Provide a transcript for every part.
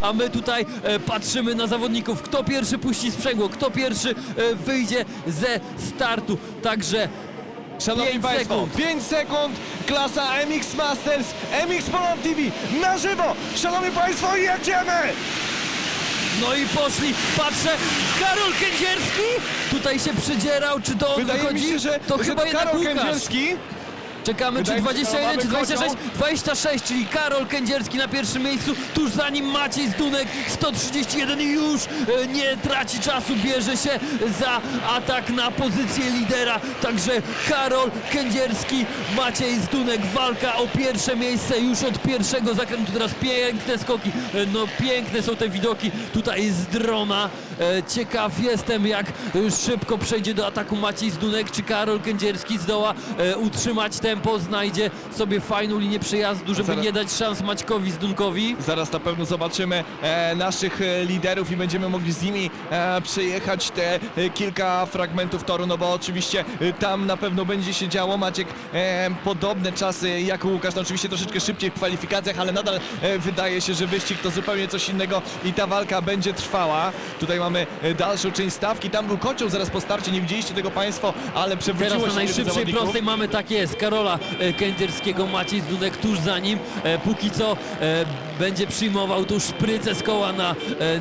a my tutaj e, patrzymy na zawodników, kto pierwszy puści sprzęgło, kto pierwszy e, wyjdzie ze startu. Także Szanowni Pięć Państwo, sekund. 5 sekund, klasa MX Masters, MX Poland TV, na żywo! Szanowni Państwo, jedziemy! no i poszli, patrzę, Karol Kędzierski tutaj się przydzierał, czy to on Wydaje wychodzi? mi się, że, to że chyba jednak Karol Łukasz. Kędzierski Czekamy, czy Wydaje mi się, że 21, czy mamy 26? kocioł. 26, czyli Karol Kędzierski na pierwszym miejscu, tuż za nim Maciej Zdunek, 131 i już e, nie traci czasu, bierze się za atak na pozycję lidera. Także Karol Kędzierski, Maciej Zdunek, walka o pierwsze miejsce już od pierwszego zakrętu. Teraz piękne skoki, e, no piękne są te widoki tutaj z drona. E, Ciekaw jestem, jak e, szybko przejdzie do ataku Maciej Zdunek, czy Karol Kędzierski zdoła e, utrzymać tempo, znajdzie sobie fajną linię przejazdu, żeby Zaraz- nie dać szans Maćkowi Zdunkowi. Zaraz na pewno zobaczymy e, naszych e, liderów i będziemy mogli z nimi e, przejechać te e, kilka fragmentów toru, no bo oczywiście e, tam na pewno będzie się działo. Maciek e, podobne czasy jak Łukasz, no oczywiście troszeczkę szybciej w kwalifikacjach, ale nadal e, wydaje się, że wyścig to zupełnie coś innego i ta walka będzie trwała. Tutaj mamy dalszą część stawki, tam był kocioł zaraz po starcie, nie widzieliście tego Państwo, ale przewróciło Teraz na najszybszej prostej mamy tak jest, Karola e, Kędzierskiego, Maciej Zdunek tuż za nim. E, póki co e, będzie przyjmował tą szprycę z koła na,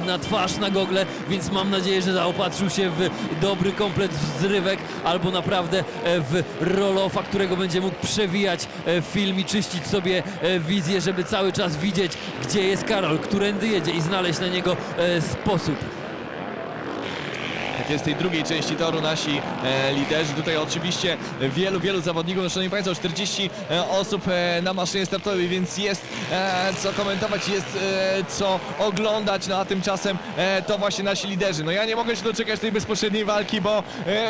na twarz, na gogle, więc mam nadzieję, że zaopatrzył się w dobry komplet zrywek albo naprawdę w roll-offa, którego będzie mógł przewijać film i czyścić sobie wizję, żeby cały czas widzieć, gdzie jest Karol, którędy jedzie i znaleźć na niego sposób. Tak jest w tej drugiej części toru nasi e, liderzy. Tutaj oczywiście wielu, wielu zawodników, no, szanowni Państwo, 40 e, osób e, na maszynie startowej, więc jest co komentować, jest co oglądać, no a tymczasem to właśnie nasi liderzy. No ja nie mogę się doczekać tej bezpośredniej walki, bo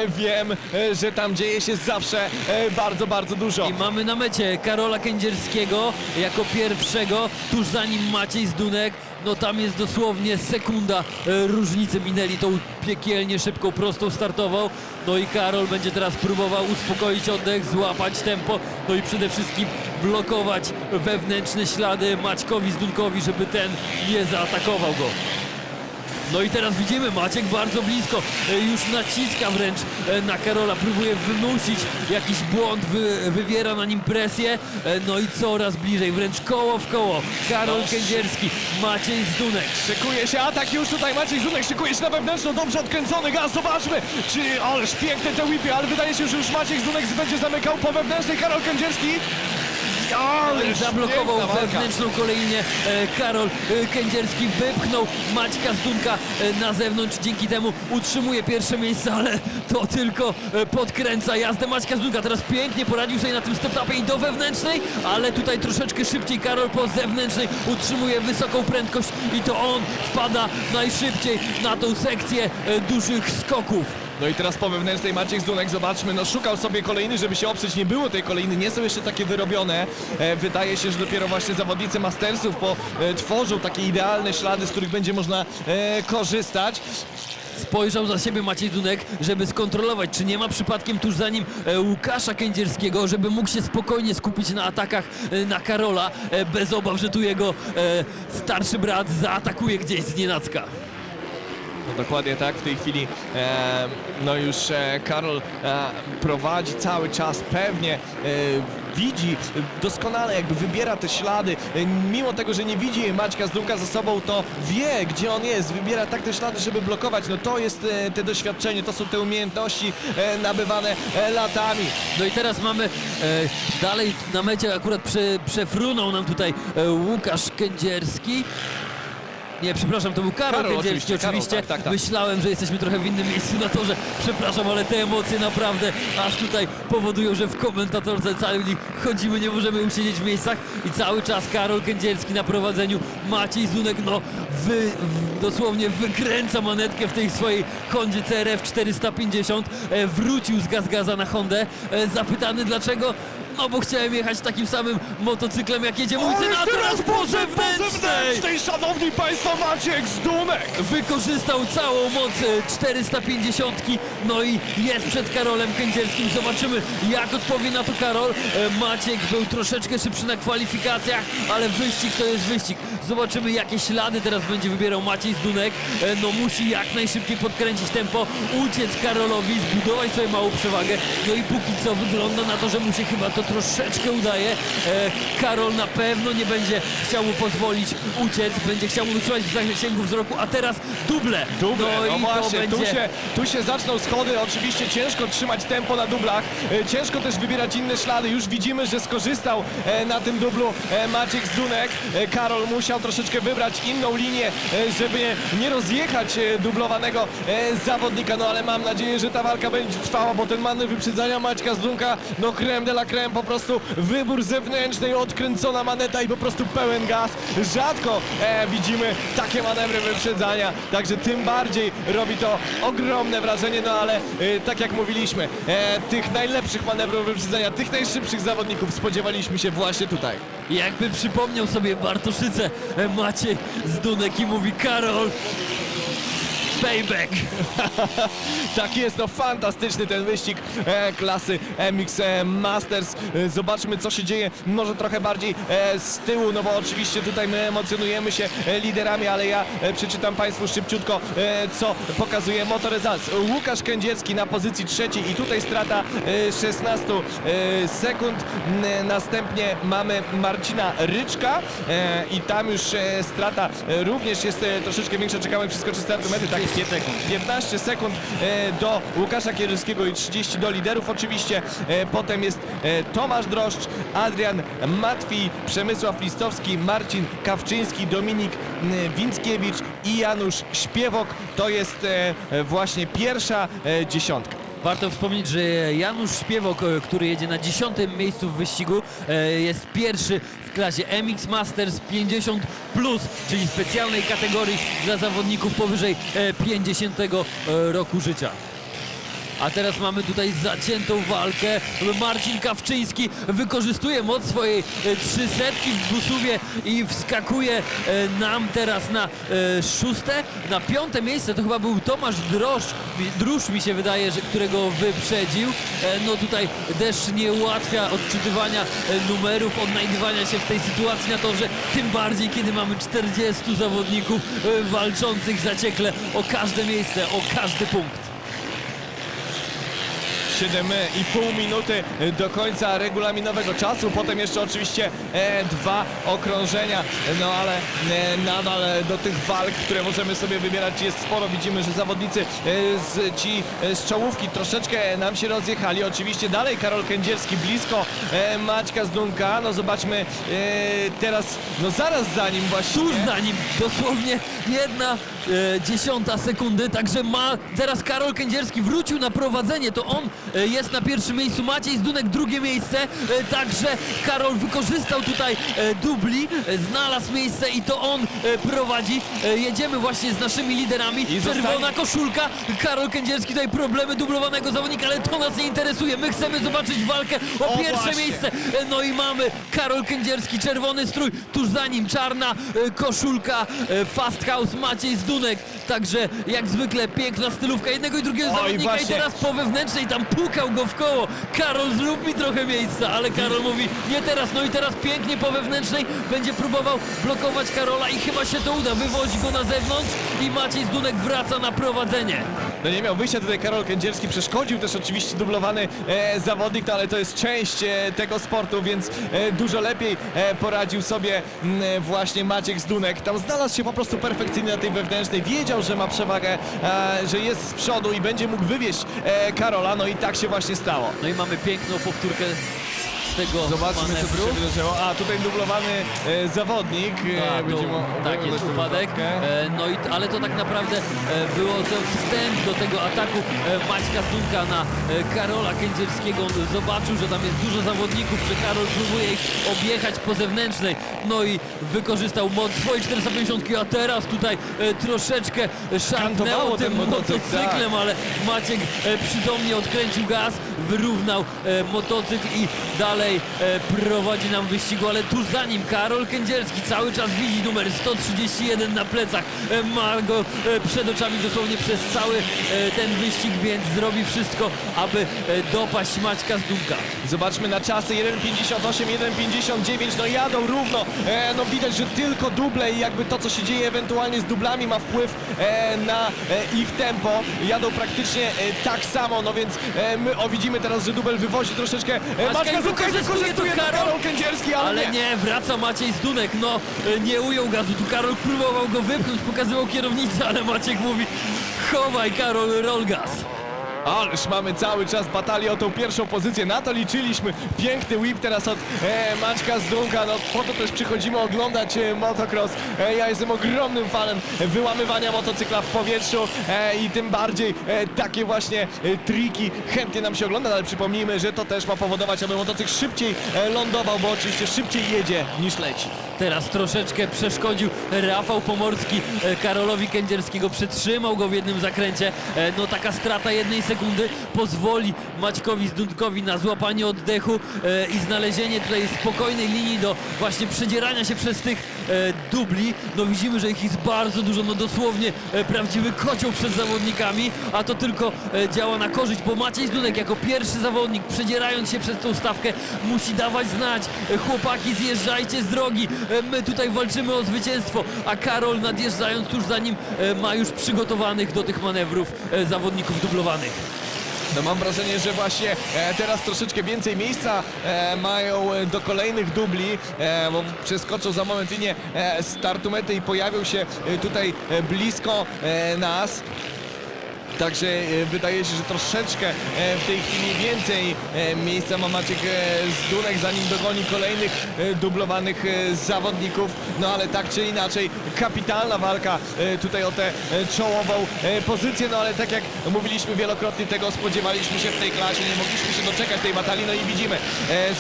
wiem, że tam dzieje się zawsze bardzo, bardzo dużo. I mamy na mecie Karola Kędzierskiego jako pierwszego, tuż za nim Maciej Zdunek. No tam jest dosłownie sekunda różnicy, minęli tą piekielnie szybką, prostą startową. No i Karol będzie teraz próbował uspokoić oddech, złapać tempo, no i przede wszystkim blokować wewnętrzne ślady Maćkowi Zdunkowi, żeby ten nie zaatakował go. No i teraz widzimy, Maciek bardzo blisko, e, już naciska wręcz e, na Karola, próbuje wymusić jakiś błąd, wy, wywiera na nim presję, e, no i coraz bliżej, wręcz koło w koło. Karol Kędzierski, Maciej Zdunek. Szykuje się atak już tutaj Maciej Zunek szykuje się na wewnętrzną, dobrze odkręcony gaz, zobaczmy, czy ależ piękne te whipy, ale wydaje się, że już Maciek Zunek będzie zamykał po wewnętrznej Karol Kędzierski. Zablokował wewnętrzną kolejnie Karol e, Kędzierski, wypchnął Maćka Zdunka e, na zewnątrz, dzięki temu utrzymuje pierwsze miejsce, ale to tylko e, podkręca jazdę Maćka Zdunka. Teraz pięknie poradził sobie na tym step-upie i do wewnętrznej, ale tutaj troszeczkę szybciej Karol po zewnętrznej utrzymuje wysoką prędkość i to on wpada najszybciej na tą sekcję dużych skoków. No i teraz po wewnętrznej Maciek Zdunek, zobaczmy, no szukał sobie kolejny, żeby się oprzeć, nie było tej kolejny, nie są jeszcze takie wyrobione. E, wydaje się, że dopiero właśnie zawodnicy Mastersów po, e, takie idealne ślady, z których będzie można e, korzystać. Spojrzał za siebie Maciej Dunek, żeby skontrolować, czy nie ma przypadkiem tuż za nim e, Łukasza Kędzierskiego, żeby mógł się spokojnie skupić na atakach e, na Karola, bez obaw, że tu jego starszy brat zaatakuje gdzieś z nienacka. Dokładnie tak, w tej chwili e, no już e, Karol e, prowadzi cały czas, pewnie e, widzi doskonale, jakby wybiera te ślady, e, mimo tego, że nie widzi Maćka Zdunka za sobą, to wie, gdzie on jest, wybiera tak te ślady, żeby blokować, no to jest e, te doświadczenie, to są te umiejętności e, nabywane latami. No i teraz mamy e, dalej na mecie akurat prze, przefrunął nam tutaj Łukasz Kędzierski. Nie, przepraszam, to był Karol, Karol, Kędzierski oczywiście, oczywiście. Karol, tak, tak, tak. Myślałem, że jesteśmy trochę w innym miejscu na torze. Przepraszam, ale te emocje naprawdę aż tutaj powodują, że w komentatorce cali chodzimy, nie możemy usiedzieć w miejscach i cały czas Karol Kędzierski na prowadzeniu. Maciej Zunek, no wy, w, dosłownie wykręca manetkę w tej swojej Hondzie CRF 450. E, wrócił z Gazgaza na Hondę. E, zapytany dlaczego? No bo chciałem jechać takim samym motocyklem jak jedzie mój syn, a teraz po zewnętrznej! szanowni państwo, Maciek Zdunek! Wykorzystał całą moc e, 450, no i jest przed Karolem Kędzierskim. Zobaczymy, jak odpowie na to Karol. E, Maciek był troszeczkę szybszy na kwalifikacjach, ale wyścig to jest wyścig. Zobaczymy jakie ślady teraz będzie wybierał Maciej Zdunek. E, No musi jak najszybciej podkręcić tempo, uciec Karolowi, zbudować sobie małą przewagę. No i póki co wygląda na to, że mu się chyba to troszeczkę udaje. E, Karol na pewno nie będzie chciał mu pozwolić uciec, będzie chciał mu utrzymać w zasięgu wzroku, a teraz duble. Duble, no, i właśnie, będzie... tu, się, tu się zaczną schody, oczywiście ciężko trzymać tempo na dublach, e, ciężko też wybierać inne ślady, już widzimy, że skorzystał na tym dublu Maciek Zdunek, Karol musiał troszeczkę wybrać inną linię, e, żeby nie rozjechać e, dublowanego e, zawodnika, no ale mam nadzieję, że ta walka będzie trwała, bo ten manewr wyprzedzania Maćka Zdunka, no creme de la creme, po prostu wybór zewnętrzny, odkręcona maneta i po prostu pełen gaz, rzadko e, widzimy takie manewry wyprzedzania, także tym bardziej robi to ogromne wrażenie, no ale e, tak jak mówiliśmy, e, tych najlepszych manewrów wyprzedzania, tych najszybszych zawodników spodziewaliśmy się właśnie tutaj. Jakby przypomniał sobie Bartoszycę e, Maciej Zdunek i mówi Karol Payback. Tak jest, no fantastyczny ten wyścig e, klasy MX e, Masters. E, zobaczmy co się dzieje, może trochę bardziej e, z tyłu, no bo oczywiście tutaj my emocjonujemy się e, liderami, ale ja e, przeczytam Państwu szybciutko, e, co pokazuje motoryzacja. Łukasz Kędzierski na pozycji trzeciej i tutaj strata e, 16 e, sekund. N, następnie mamy Marcina Ryczka e, i tam już e, strata e, również jest e, troszeczkę większa, czekamy przeskoczy startu mety, tak 30 sekund. 15 sekund e, do Łukasza Kierylskiego i 30 do liderów oczywiście. E, Potem jest e, Tomasz Droszcz, Adrian Matwi, Przemysław Listowski, Marcin Kawczyński, Dominik Winckiewicz i Janusz Śpiewok. To jest właśnie pierwsza dziesiątka. Warto wspomnieć, że Janusz Śpiewok, który jedzie na dziesiątym miejscu w wyścigu, jest pierwszy klasie MX Masters 50+, czyli specjalnej kategorii dla zawodników powyżej e, 50 e, roku życia. A teraz mamy tutaj zaciętą walkę. Marcin Kawczyński wykorzystuje moc swojej e, trzysetki w dwusuwie i wskakuje e, nam teraz na e, szóste. Na piąte miejsce to chyba był Tomasz Droszcz, Drusz mi się wydaje, że którego wyprzedził. No tutaj deszcz nie ułatwia odczytywania numerów, odnajdywania się w tej sytuacji na torze. Tym bardziej, kiedy mamy 40 zawodników walczących zaciekle o każde miejsce, o każdy punkt. 7,5 minuty do końca regulaminowego czasu, potem jeszcze oczywiście e, dwa okrążenia, no ale e, nadal do tych walk, które możemy sobie wybierać jest sporo. Widzimy, że zawodnicy e, z, ci e, z czołówki troszeczkę nam się rozjechali. Oczywiście dalej Karol Kędzierski blisko e, Maćka Zdunka. No zobaczmy e, teraz, no zaraz za nim właściwie. tuż za nim, dosłownie jedna e, dziesiąta sekundy, także ma teraz Karol Kędzierski wrócił na prowadzenie, to on e, jest na pierwszym miejscu, Maciej Zdunek drugie miejsce, e, także Karol wykorzystał tutaj e, dubli, e, znalazł miejsce i to on e, prowadzi, e, jedziemy właśnie z naszymi liderami, I czerwona zostanie- koszulka, Karol Kędzierski tutaj problemy dublowanego zawodnika, ale to nas nie interesuje, my chcemy zobaczyć walkę o, O, pierwsze właśnie. miejsce, E, No i mamy Karol Kędzierski, czerwony strój, tuż za nim czarna e, koszulka, e, Fast House, Maciej Zdunek. Także jak zwykle piękna stylówka jednego i drugiego Oj, zawodnika i właśnie. teraz po wewnętrznej tam pukał go w koło. Karol zrób mi trochę miejsca, ale Karol mówi nie teraz, no i teraz pięknie po wewnętrznej będzie próbował blokować Karola i chyba się to uda. Wywozi go na zewnątrz i Maciej Zdunek wraca na prowadzenie. No nie miał wyjścia tutaj Karol Kędzierski, przeszkodził też oczywiście dublowany e, zawodnik, no ale to jest część e, tego sportu, więc e, dużo lepiej e, poradził sobie m, e, właśnie Maciek Zdunek. Tam znalazł się po prostu perfekcyjnie na tej wewnętrznej, wiedział, że ma przewagę, e, że jest z przodu i będzie mógł wywieźć e, Karola, no i tak się właśnie stało. No i mamy piękną powtórkę tego Zobaczmy, co tu manewru. się wydarzyło. A, tutaj dublowany e, zawodnik. e, A, to, będzie mo- tak, oglądać jest upadek. walkę. E, no i, ale to tak naprawdę e, było to wstęp do tego ataku e, Maćka Zdunka na e, Karola Kędzierskiego. On zobaczył, że tam jest dużo zawodników, że Karol próbuje ich objechać po zewnętrznej. No i wykorzystał moc swojej 450, a teraz tutaj e, troszeczkę szarpnęło Kantowało tym ten motocykl, motocyklem, ale Maciek e, przytomnie odkręcił gaz, wyrównał e, motocykl i dalej dalej e, prowadzi nam w wyścigu, ale tuż za nim Karol Kędzierski cały czas widzi numer 131 na plecach. E, ma go e, przed oczami dosłownie przez cały ten wyścig, więc zrobi wszystko, aby dopaść Maćka z Dunka. Zobaczmy na czasy. 1.58, 1.59, no jadą równo, e, no widać, że tylko duble i jakby to co się dzieje ewentualnie z dublami ma wpływ e, na e, ich tempo, jadą praktycznie e, tak samo, no więc e, my o widzimy teraz, że dubel wywozi troszeczkę e, Maćka i wykorzystuje to Karol. Karol Kędzierski, ale, Ale nie. nie, wraca Maciej Zdunek, no nie ujął gazu, tu Karol próbował go wypchnąć, pokazywał kierownicę, ale Maciek mówi chowaj Karol, roll gaz. Ależ mamy cały czas batalię o tą pierwszą pozycję, na to liczyliśmy. Piękny whip teraz od e, Maćka Zdunka, no po to też przychodzimy oglądać e, motocross. E, ja jestem ogromnym fanem wyłamywania motocykla w powietrzu e, i tym bardziej e, takie właśnie e, triki chętnie nam się ogląda, ale przypomnijmy, że to też ma powodować, aby motocykl szybciej e, lądował, bo oczywiście szybciej jedzie niż leci. Teraz troszeczkę przeszkodził Rafał Pomorski e, Karolowi Kędzierskiego, przytrzymał go w jednym zakręcie. E, No taka strata jednej sekundy pozwoli Maćkowi Zdunkowi na złapanie oddechu e, i znalezienie tutaj spokojnej linii do właśnie przedzierania się przez tych dubli. No widzimy, że ich jest bardzo dużo, no dosłownie prawdziwy kocioł przed zawodnikami, a to tylko działa na korzyść, bo Maciej Zdunek jako pierwszy zawodnik, przedzierając się przez tą stawkę, musi dawać znać, chłopaki zjeżdżajcie z drogi, my tutaj walczymy o zwycięstwo, a Karol nadjeżdżając tuż za nim e, ma już przygotowanych do tych manewrów e, zawodników dublowanych. No mam wrażenie, że właśnie e, teraz troszeczkę więcej miejsca e, mają e, do kolejnych dubli, e, bo przeskoczą za moment linię e, startu mety i pojawią się e, tutaj e, blisko e, nas. Także e, wydaje się, że troszeczkę e, w tej chwili więcej e, miejsca ma Maciek Zdunek, zanim dogoni kolejnych dublowanych zawodników. No ale tak czy inaczej, kapitalna walka tutaj o tę czołową pozycję. No ale tak jak mówiliśmy wielokrotnie, tego spodziewaliśmy się w tej klasie. Nie mogliśmy się doczekać tej batalii. No i widzimy,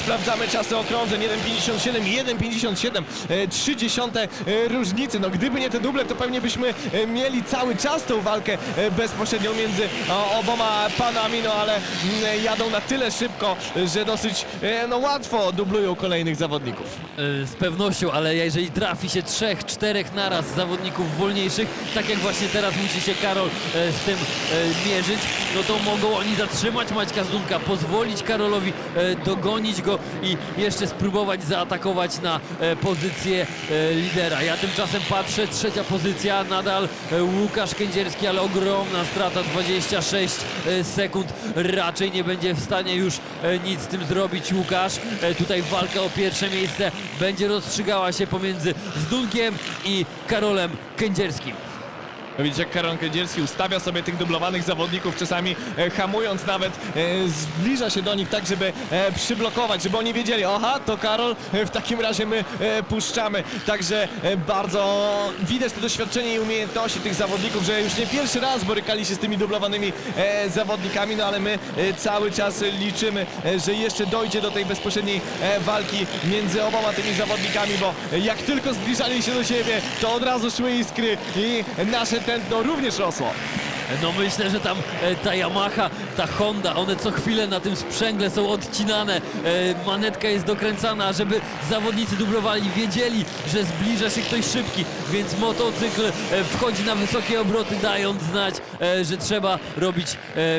sprawdzamy czasy okrążeń 1.57 i 1.57. e, Trzy dziesiąte e, różnicy. No gdyby nie te duble, to pewnie byśmy mieli cały czas tą walkę e, między o, oboma panami, no ale mm, jadą na tyle szybko, że dosyć e, no, łatwo dublują kolejnych zawodników. E, Z pewnością, ale jeżeli trafi się trzech, czterech naraz zawodników wolniejszych, tak jak właśnie teraz musi się Karol e, z tym e, mierzyć, no to mogą oni zatrzymać Maćka Zdunka, pozwolić Karolowi e, dogonić go i jeszcze spróbować zaatakować na e, pozycję e, lidera. Ja tymczasem patrzę, trzecia pozycja, nadal e, Łukasz Kędzierski, ale ogromna strata, 26 e, sekund, raczej nie będzie w stanie już e, nic z tym zrobić Łukasz. E, Tutaj walka o pierwsze miejsce będzie rozstrzygała się pomiędzy Zdunkiem i Karolem Kędzierskim. No Widzicie, jak Karol Kędzierski ustawia sobie tych dublowanych zawodników, czasami e, hamując nawet, e, zbliża się do nich tak, żeby e, przyblokować, żeby oni wiedzieli, aha, to Karol, w takim razie my puszczamy. Także bardzo widać to doświadczenie i umiejętności tych zawodników, że już nie pierwszy raz borykali się z tymi dublowanymi zawodnikami, no ale my cały czas liczymy, że jeszcze dojdzie do tej bezpośredniej walki między oboma tymi zawodnikami, bo jak tylko zbliżali się do siebie, to od razu szły iskry i nasze tętno również rosło. No myślę, że tam e, ta Yamaha, ta Honda, one co chwilę na tym sprzęgle są odcinane, e, manetka jest dokręcana, żeby zawodnicy dublowali, wiedzieli, że zbliża się ktoś szybki, więc motocykl e, wchodzi na wysokie obroty, dając znać, że trzeba robić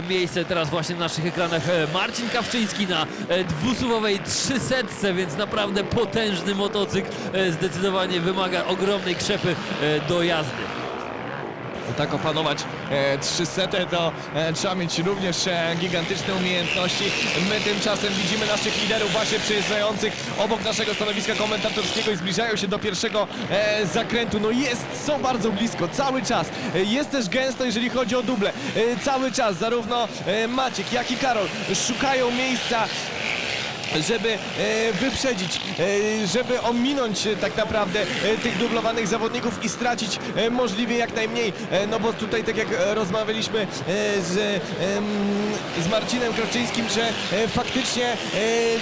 miejsce teraz właśnie na naszych ekranach. Marcin Kawczyński na dwusuwowej 300, więc naprawdę potężny motocykl, zdecydowanie wymaga ogromnej krzepy do jazdy. Tak opanować e, 300 to e, trzeba mieć również e, gigantyczne umiejętności. My tymczasem widzimy naszych liderów właśnie przejeżdżających obok naszego stanowiska komentatorskiego i zbliżają się do pierwszego zakrętu. No jest, są bardzo blisko, cały czas. Jest też gęsto, jeżeli chodzi o duble. Cały czas zarówno Maciek, jak i Karol szukają miejsca żeby wyprzedzić żeby ominąć e, tak naprawdę e, tych dublowanych zawodników i stracić e, możliwie jak najmniej. E, No bo tutaj tak jak e, rozmawialiśmy e, z, z Marcinem Kroczyńskim, że e, faktycznie e,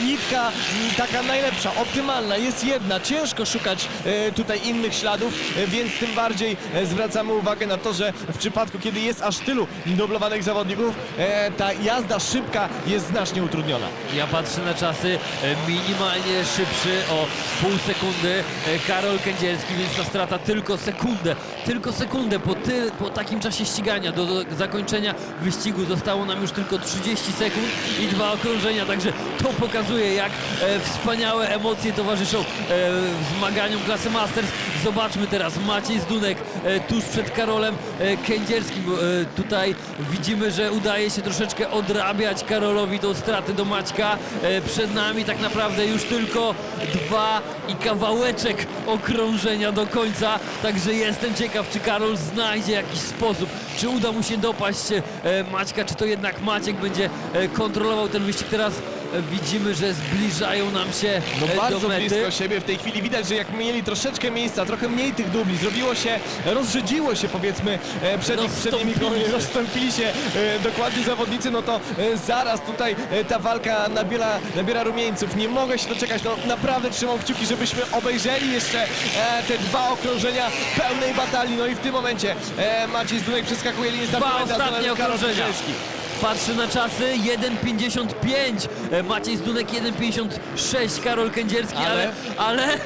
nitka taka najlepsza, optymalna jest jedna. Ciężko szukać e, tutaj innych śladów, e, więc tym bardziej e, zwracamy uwagę na to, że w przypadku kiedy jest aż tylu dublowanych zawodników, e, ta jazda szybka jest znacznie utrudniona. Ja patrzę na czasy e, minimalnie szybszy o pół sekundy. E, Karol Kędzierski, więc ta strata tylko sekundę, tylko sekundę po, ty, po takim czasie ścigania. Do, do zakończenia wyścigu zostało nam już tylko 30 sekund i dwa okrążenia, także to pokazuje jak e, wspaniałe emocje towarzyszą e, zmaganiom klasy Masters. Zobaczmy teraz Maciej Zdunek e, tuż przed Karolem e, Kędzierskim. E, tutaj widzimy, że udaje się troszeczkę odrabiać Karolowi tą stratę do Maćka. Przed nami tak naprawdę już tylko dwa i kawałeczek okrążenia do końca. Także jestem ciekaw, czy Karol znajdzie jakiś sposób, czy uda mu się dopaść Maćka, czy to jednak Maciek będzie kontrolował ten wyścig. Teraz widzimy, że zbliżają nam się No e, do bardzo mety. blisko siebie w tej chwili widać, że jak mieli troszeczkę miejsca, trochę mniej tych dubli, zrobiło się, rozrzedziło się powiedzmy e, przed, ich, przed nimi Rozstąpili się. rozstąpili się e, dokładnie zawodnicy, no to e, zaraz tutaj e, ta walka nabiera, nabiera rumieńców. Nie mogę się doczekać, no naprawdę trzymam kciuki, żebyśmy obejrzeli jeszcze e, te dwa okrążenia pełnej batalii, no i w tym momencie e, Maciej Zdunek przeskakuje linię Dwa startową, ostatnie okrążenia. Patrzę na czasy 1.55 E, Maciej Zdunek 1.56 Karol Kędzierski, ale, Ale? ale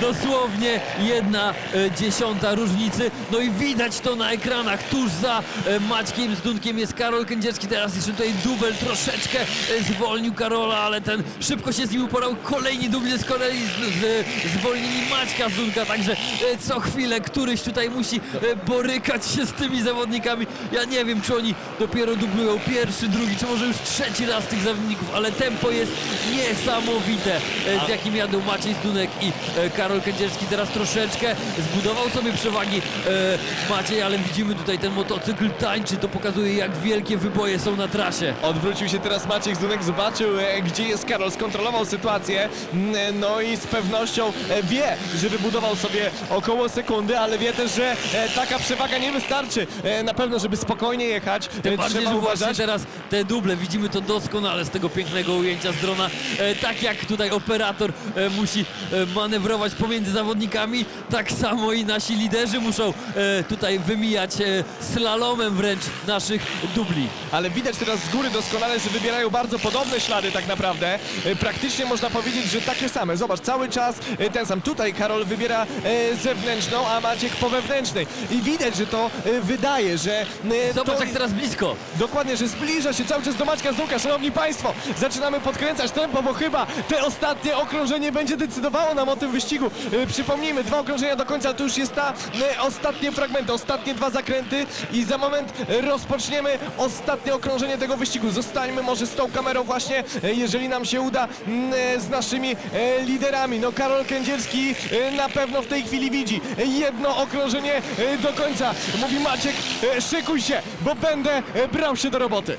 dosłownie jedna e, dziesiąta różnicy. No i widać to na ekranach. Tuż za e, Maćkiem Zdunkiem jest Karol Kędzierski. Teraz jeszcze tutaj dubel troszeczkę e, zwolnił Karola, ale ten szybko się z nim uporał. Kolejni duble z kolei z, z, zwolnili Maćka Zdunka, także co chwilę któryś tutaj musi borykać się z tymi zawodnikami. Ja nie wiem, czy oni dopiero dublują pierwszy, drugi, czy może już trzeci raz tych zawodników, ale tempo jest niesamowite, z jakim jadą Maciej Zdunek i e, Karol Kędzierski. Teraz troszeczkę zbudował sobie przewagi e, Maciej, ale widzimy tutaj ten motocykl tańczy, to pokazuje jak wielkie wyboje są na trasie. Odwrócił się teraz Maciek Zdunek, zobaczył e, gdzie jest Karol, skontrolował sytuację, mm, no i z pewnością e, wie, że wybudował sobie około sekundy, ale wie też, że e, taka przewaga nie wystarczy e, na pewno, żeby spokojnie jechać. Tym E, bardziej, Trzeba że właśnie uważać. teraz te duble, widzimy to doskonale z tego pięknego ujęcia z drona. E, tak jak tutaj operator e, musi e, manewrować pomiędzy zawodnikami, tak samo i nasi liderzy muszą e, tutaj wymijać e, slalomem wręcz naszych dubli. Ale widać teraz z góry doskonale, że wybierają bardzo podobne ślady tak naprawdę. E, Praktycznie można powiedzieć, że takie same. Zobacz, cały czas e, ten sam. Tutaj Karol wybiera e, zewnętrzną, a Maciek po wewnętrznej. I widać, że to e, wydaje, że e, Zobacz to... jak teraz blisko. Dokładnie, że zbliża się cały czas do Maćka Zdunka. Szanowni Państwo, zaczynamy podkręcać tempo, bo chyba te ostatnie okrążenie będzie decydowało nam o tym wyścigu. E, Przypomnijmy, dwa okrążenia do końca, to już jest ta e, ostatnie fragmenty, ostatnie dwa zakręty i za moment rozpoczniemy ostatnie okrążenie tego wyścigu. Zostańmy może z tą kamerą właśnie, e, jeżeli nam się uda, m, e, z naszymi liderami. No Karol Kędzierski na pewno w tej chwili widzi jedno okrążenie do końca. Mówi Maciek, szykuj się, bo będę brał się do roboty.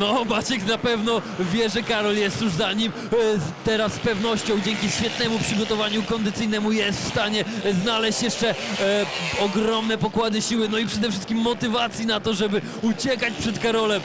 No, Maciek na pewno wie, że Karol jest już za nim. E, Teraz z pewnością, dzięki świetnemu przygotowaniu kondycyjnemu jest w stanie znaleźć jeszcze e, ogromne pokłady siły, no i przede wszystkim motywacji na to, żeby uciekać przed Karolem.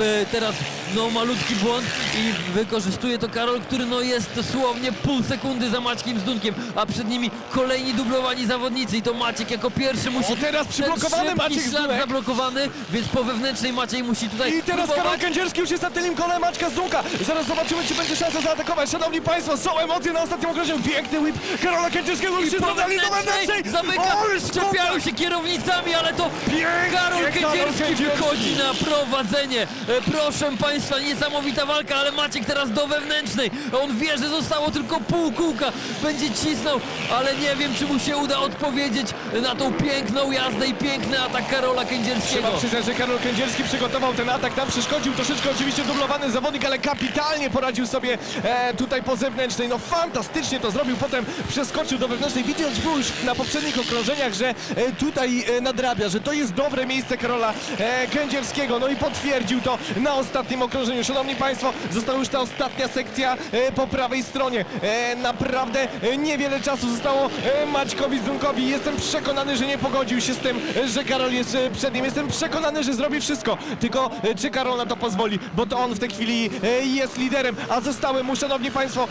E, teraz no malutki błąd i wykorzystuje to Karol, który no jest dosłownie pół sekundy za Maćkiem Zdunkiem, a przed nimi kolejni dublowani zawodnicy i to Maciek jako pierwszy musi... O, teraz przyblokowany Maciek ślad Zdunek. zablokowany, więc po wewnętrznej Maciej musi tutaj I teraz próbować. Karol Kędzierski już jest na tylnym kole Maćka Zdunka. Zaraz zobaczymy, czy będzie szansa zaatakować. Szanowni Państwo, są emocje na ostatnim okrążeniu. Piękny whip Karola Kędzierskiego już I jest po na linii do wewnętrznej zamyka, szczepiają się kierownicami, ale to Pięknie, Karol Kędzierski. wychodzi na prowadzenie. E, Proszę Państwa, niesamowita walka, ale Maciek teraz do wewnętrznej. On wie, że zostało tylko pół kółka. Będzie cisnął, ale nie wiem, czy mu się uda odpowiedzieć na tą piękną jazdę i piękny atak Karola Kędzierskiego. Trzeba przyznać, że Karol Kędzierski przygotował ten atak, tam przeszkodził troszeczkę oczywiście dublowany zawodnik, ale kapitalnie poradził sobie e, tutaj po zewnętrznej. No fantastycznie to zrobił, potem przeskoczył do wewnętrznej. Widać już na poprzednich okrążeniach, że e, tutaj e, nadrabia, że to jest dobre miejsce Karola e, Kędzierskiego. No i potwierdził to na ostatnim okrążeniu. Szanowni Państwo, została już ta ostatnia sekcja e, po prawej stronie. E, naprawdę e, niewiele czasu zostało Maćkowi Zdunkowi. Jestem przekonany, że nie pogodził się z tym, że Karol jest przed nim. Jestem przekonany, że zrobi wszystko. Tylko czy Karol na to pozwoli? Bo to on w tej chwili jest liderem, a zostały mu, Szanowni Państwo,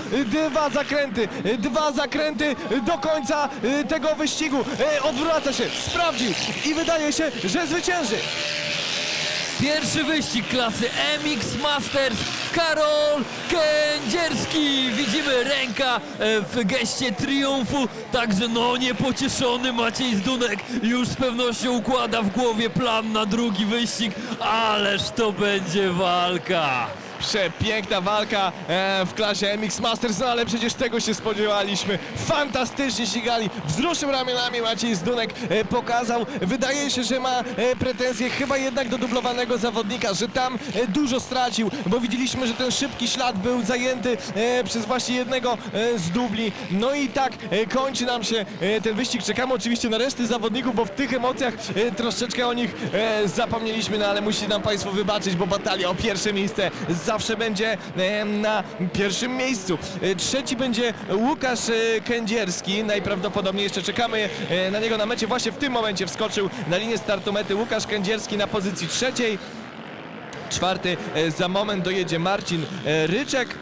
dwa zakręty. Dwa zakręty do końca tego wyścigu. Odwraca się, sprawdził i wydaje się, że zwycięży. Pierwszy wyścig klasy MX Masters. Karol Kędzierski. Widzimy ręka e, w geście triumfu. Także no niepocieszony Maciej Zdunek już z pewnością układa w głowie plan na drugi wyścig. Ależ to będzie walka. Przepiękna walka e, w klasie MX Masters, no ale przecież tego się spodziewaliśmy. Fantastycznie ścigali, wzruszył ramionami Maciej Zdunek, e, pokazał, wydaje się, że ma e, pretensje chyba jednak do dublowanego zawodnika, że tam dużo stracił, bo widzieliśmy, że ten szybki ślad był zajęty przez właśnie jednego z dubli. No i tak kończy nam się ten wyścig. Czekamy oczywiście na reszty zawodników, bo w tych emocjach troszeczkę o nich zapomnieliśmy, no ale musicie nam Państwo wybaczyć, bo batalia o pierwsze miejsce zawsze będzie e, na pierwszym miejscu. E, Trzeci będzie Łukasz e, Kędzierski. Najprawdopodobniej jeszcze czekamy na niego na mecie. Właśnie w tym momencie wskoczył na linię startu mety Łukasz Kędzierski na pozycji trzeciej. Czwarty za moment dojedzie Marcin Ryczek.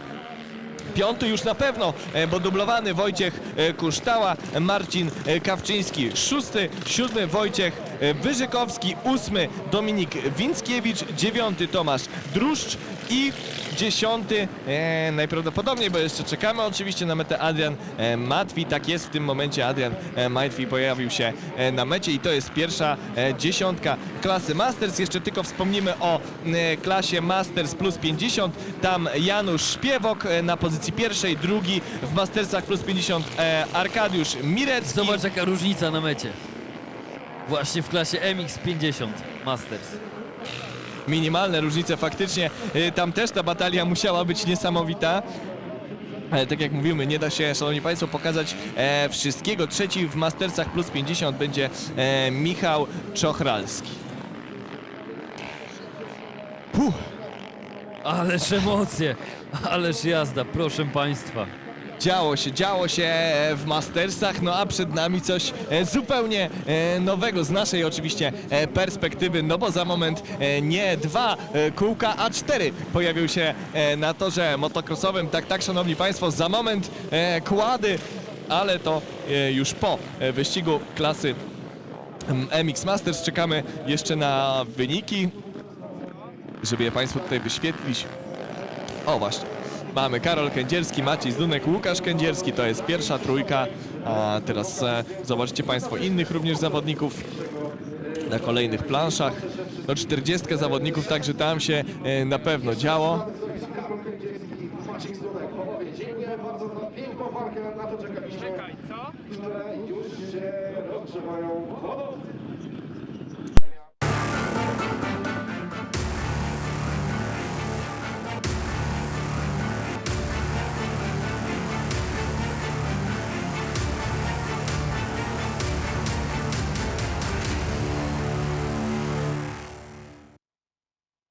Piąty już na pewno, bo dublowany Wojciech Kuształa, Marcin Kawczyński szósty, siódmy Wojciech Wyżykowski, ósmy Dominik Winckiewicz, dziewiąty Tomasz Druszcz i dziesiąty e, najprawdopodobniej, bo jeszcze czekamy oczywiście na metę Adrian e, Matwi, tak jest w tym momencie Adrian e, Matwi pojawił się e, na mecie i to jest pierwsza e, dziesiątka klasy Masters, jeszcze tylko wspomnimy o e, klasie Masters plus 50, tam Janusz Śpiewok e, na pozycji pierwszej, drugi w Mastersach plus 50 e, Arkadiusz Mirecki. Zobacz jaka różnica na mecie. Właśnie w klasie MX50 Masters. Minimalne różnice faktycznie. y, Tam też ta batalia musiała być niesamowita. Ale tak jak mówimy, nie da się, szanowni państwo, pokazać e, wszystkiego. Trzeci w Mastersach plus 50 będzie e, Michał Czochralski. Puh. Ależ emocje, ależ jazda, proszę państwa. Działo się, działo się e, w Mastersach, no a przed nami coś e, zupełnie e, nowego z naszej oczywiście perspektywy, no bo za moment nie dwa kółka, a cztery pojawią się na torze motocrossowym. Tak, tak, szanowni państwo, za moment kłady, ale to już po wyścigu klasy MX Masters. Czekamy jeszcze na wyniki, żeby je państwu tutaj wyświetlić. O właśnie. Mamy Karol Kędzierski, Maciej Zdunek, Łukasz Kędzierski, to jest pierwsza trójka. A teraz e, zobaczcie Państwo innych również zawodników na kolejnych planszach. No 40 zawodników, także tam się e, na pewno działo.